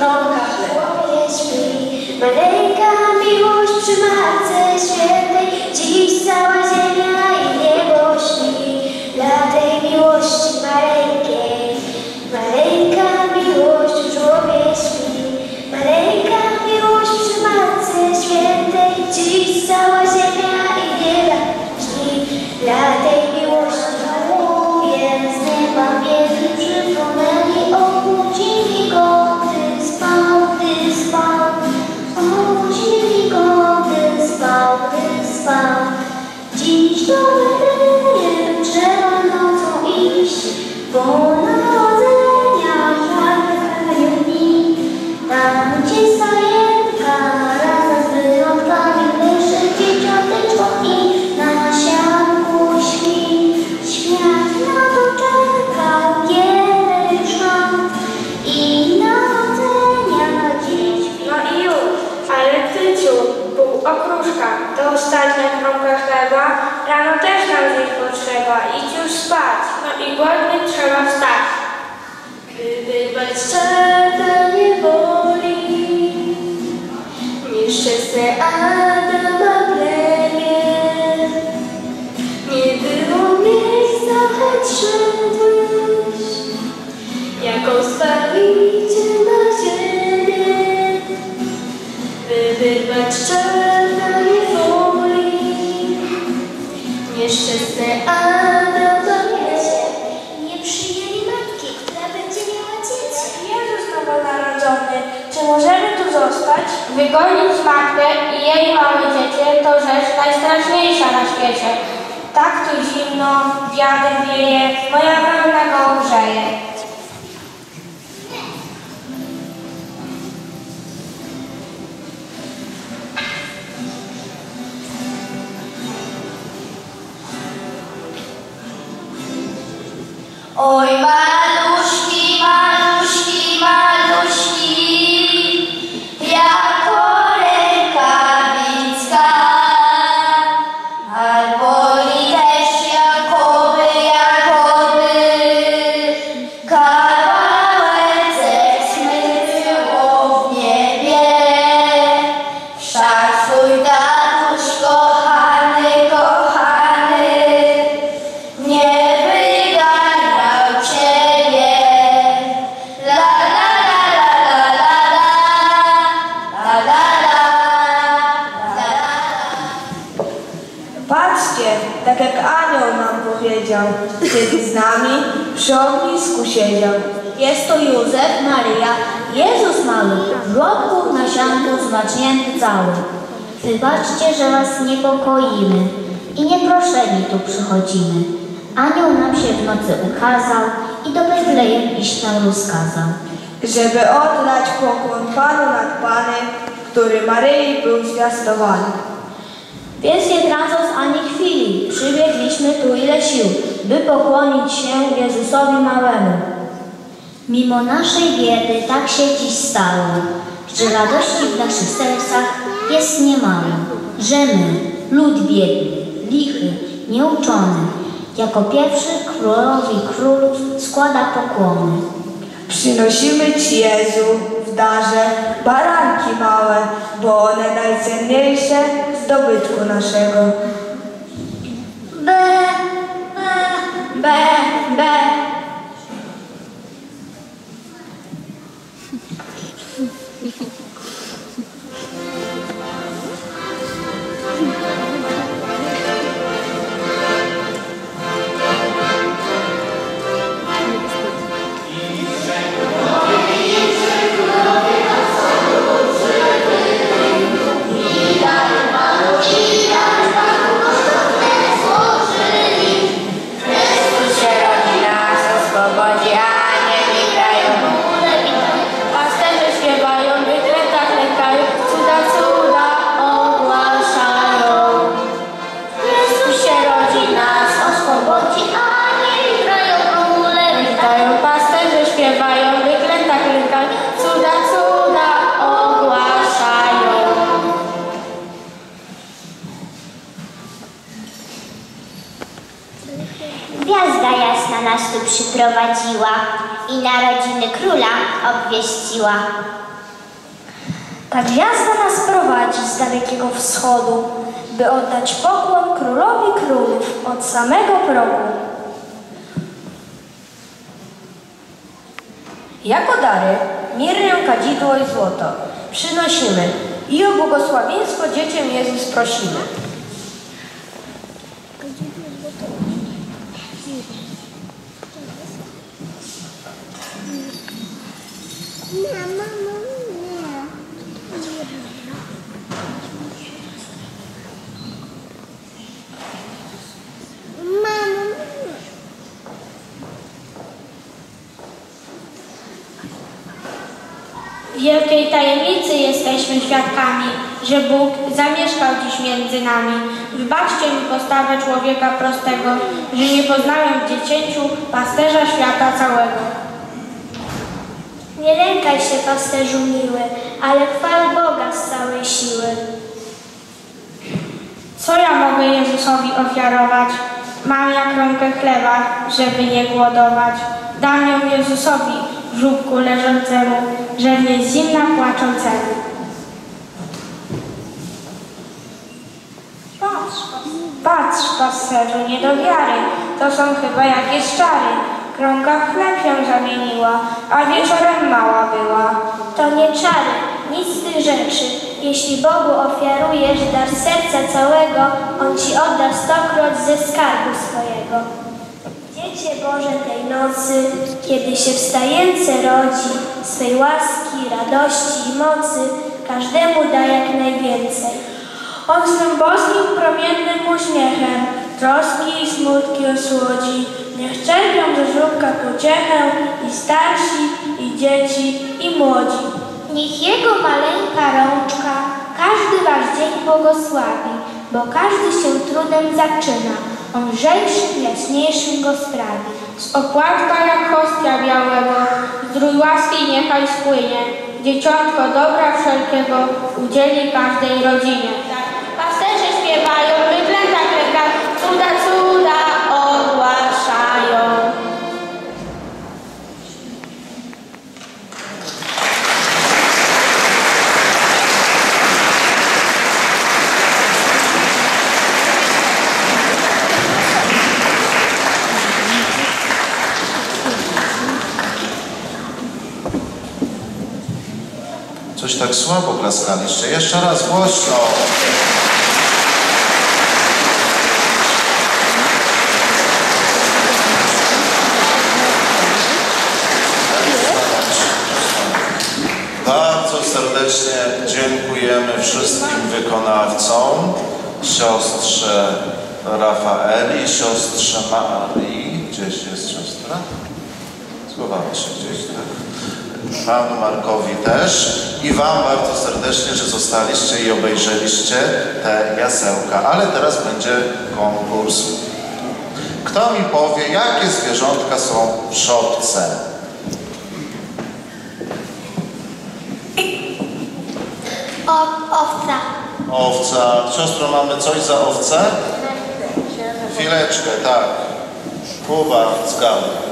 Małgorzata Chronka Chleb. Maleńka miłość trzyma to ostatnia kromka chleba, rano też nam zjeść potrzeba, idź już spać, no i głodny trzeba wstać. Gdy bezczarna nie boli, nieszczęsne Adama Wygonić matkę i jej małe dziecię to rzecz najstraszniejsza na świecie. Tak tu zimno, wiatr wieje, moja wełna go ogrzeje. Oj, maluszki, anioł nam powiedział, kiedy z nami przy ognisku siedział. Jest to Józef, Maryja, Jezus mały, w żłobku na sianku zmacznięty cały. Wybaczcie, że was niepokoimy i nieproszeni tu przychodzimy. Anioł nam się w nocy ukazał i do Betlejem iść nam rozkazał. Żeby oddać pokłon Panu nad Panem, który Maryi był zwiastowany. Więc nie tracąc ani chwili, przybiegliśmy tu ile sił, by pokłonić się Jezusowi małemu. Mimo naszej biedy tak się dziś stało, że radości w naszych sercach jest niemało, że my, lud biedny, lichy, nieuczony, jako pierwszy królowi królów składa pokłony. Przynosimy Ci Jezu w darze baranki małe, bo one najcenniejsze z dobytku naszego. Przyprowadziła i narodziny króla obwieściła. Ta gwiazda nas prowadzi z dalekiego wschodu, by oddać pokłon królowi królów od samego progu. Jako dary mirrę, kadzidło i złoto przynosimy i o błogosławieństwo dzieciom Jezus prosimy. Wielkiej tajemnicy jesteśmy świadkami, że Bóg zamieszkał dziś między nami. Wybaczcie mi postawę człowieka prostego, że nie poznałem w dziecięciu pasterza świata całego. Nie lękaj się, pasterzu miły, ale chwal Boga z całej siły. Co ja mogę Jezusowi ofiarować? Mam jak rąkę chleba, żeby nie głodować. Dam ją Jezusowi, w żubku leżącemu, że nie zimna płaczącemu. Patrz, patrz, pasterzu, nie do wiary, to są chyba jakieś czary. Krąga w chleb zamieniła, a wieczorem mała była. To nie czary, nic z tych rzeczy. Jeśli Bogu ofiarujesz dar serca całego, On ci odda stokroć ze skarbu swojego. Dziecię Boże tej nocy, kiedy się wstające rodzi, swej łaski, radości i mocy, każdemu da jak najwięcej. On swym boskim, promiennym uśmiechem troski i smutki osłodzi. Niech czerpią ze żłóbka pociechę i starsi, i dzieci, i młodzi. Niech Jego maleńka rączka każdy wasz dzień błogosławi, bo każdy się trudem zaczyna. On lżejszym, jaśniejszym go sprawi. Z opłatka jak hostia białego, zdrój łaski niechaj spłynie. Dzieciątko dobra wszelkiego udzieli każdej rodzinie. Słabo klaskaliście. Jeszcze raz głośno. Bardzo serdecznie dziękujemy wszystkim wykonawcom, siostrze Rafaeli, siostrze Marii. Gdzieś jest siostra? Schowała się gdzieś, tak? Panu Markowi też i Wam bardzo serdecznie, że zostaliście i obejrzeliście te jasełka. Ale teraz będzie konkurs. Kto mi powie, jakie zwierzątka są w szopce? O, owca. Owca. Siostro, mamy coś za owcę? Chwileczkę, tak. Kuba, zgadza.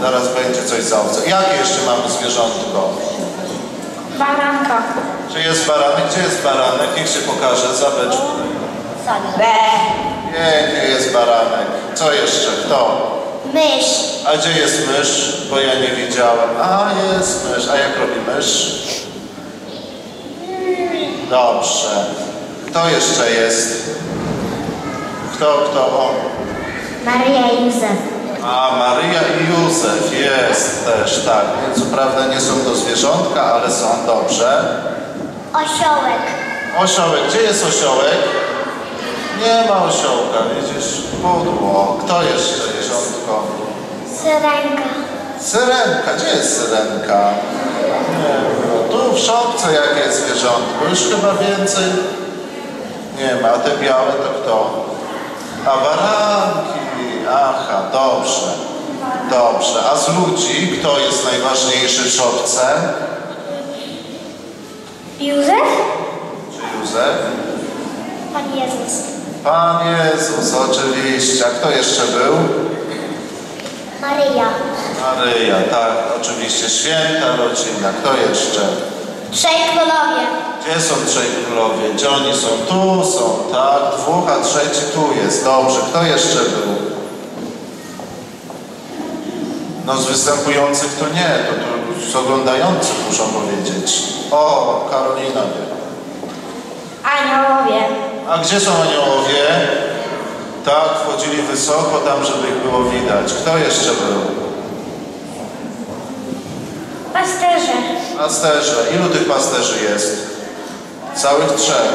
Zaraz będzie coś za owcę. Jakie jeszcze mamy zwierzątko? Baranka. Czy jest baranek? Gdzie jest baranek? Niech się pokaże za beczką. Nie, nie jest baranek. Co jeszcze? Kto? Mysz. A gdzie jest mysz? Bo ja nie widziałem. A, jest mysz. A jak robi mysz? Dobrze. Kto jeszcze jest? Kto, kto? O. Maryja i Józef. A, Maryja i Józef jest też, tak. Więc co prawda nie są to zwierzątka, ale są dobrze. Osiołek. Osiołek. Gdzie jest osiołek? Nie ma osiołka, widzisz? Pudło. Kto jeszcze zwierzątko? Syrenka. Syrenka. Gdzie jest syrenka? Nie wiem. Tu w szopce jakie zwierzątko? Już chyba więcej nie ma. A te białe to kto? A baranki. Aha, dobrze. Dobrze. A z ludzi kto jest najważniejszy w szopce? Józef? Czy Józef? Pan Jezus. Pan Jezus, oczywiście. A kto jeszcze był? Maryja. Maryja, tak, oczywiście. Święta rodzina. Kto jeszcze? Trzej królowie. Gdzie są trzej królowie? Gdzie oni są? Tu są, tak? Dwóch, a trzeci tu jest. Dobrze. Kto jeszcze był? No z występujących to nie, to tu z oglądających muszą powiedzieć. O, Karolina wie. Aniołowie. A gdzie są aniołowie? Tak, wchodzili wysoko tam, żeby ich było widać. Kto jeszcze był? Pasterze. Pasterze. Ilu tych pasterzy jest? Całych trzech.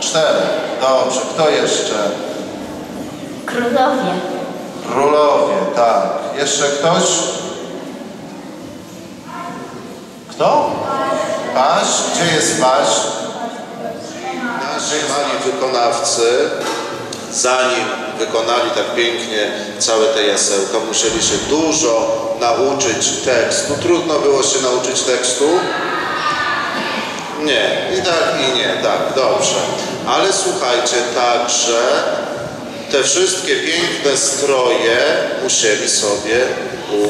Czterech. Dobrze. Kto jeszcze? Królowie. Królowie, tak. Jeszcze ktoś? Kto? Paś? Gdzie jest Paś? Nasi mali wykonawcy, zanim wykonali tak pięknie całe te jasełka, musieli się dużo nauczyć tekstu. Trudno było się nauczyć tekstu? Nie, i tak, i nie, tak, dobrze. Ale słuchajcie, także te wszystkie piękne stroje musieli sobie u